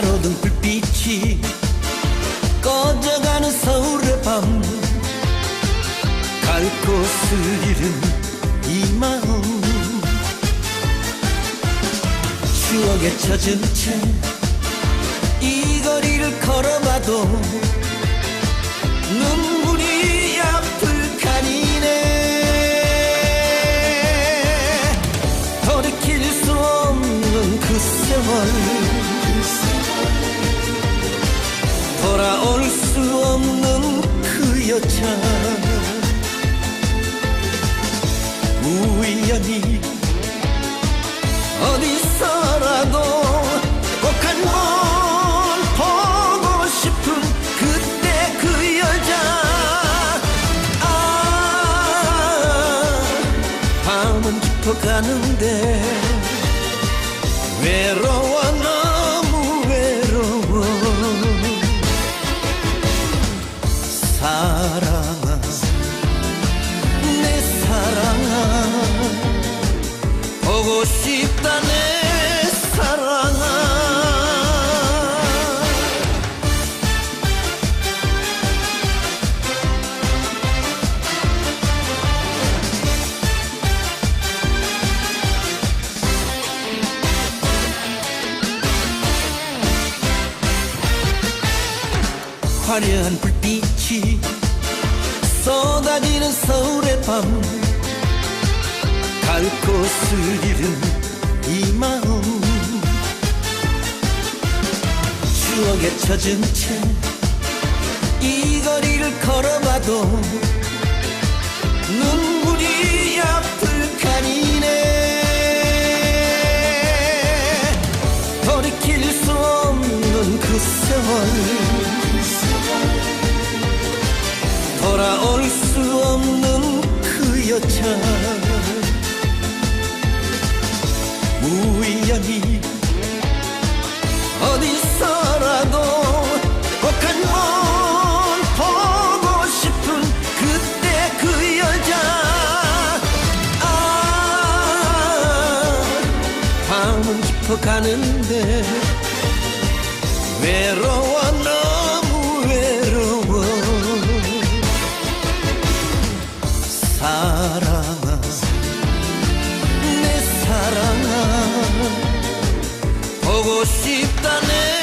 가로등 불빛이 꺼져가는 서울의 밤. 갈 곳을 잃은 이 마음. 추억에 젖은 채 이 거리를 걸어봐도 눈물이 앞을 가리네. 돌이킬 수 없는 그 세월 그 여자 우연히 어디서라도 꼭 한 번 보고 싶은 그때 그 여자. 아 밤은 깊어가는데 외로 사랑아 내 사랑아 보고 싶다 내 사랑아. 화려한 불빛 이 쏟아지는 서울의 밤. 갈 곳을 잃은 이 마음. 추억에 젖은 채 이 거리를 걸어봐도 눈물이 앞을 가리네. 돌이킬 수 없는 그 세월 돌아올 수 없는 그 여자. 우연히 어디서라도 꼭 한번 보고 싶은 그때 그 여자. 아 밤은 깊어가는데 외로워 너 Anne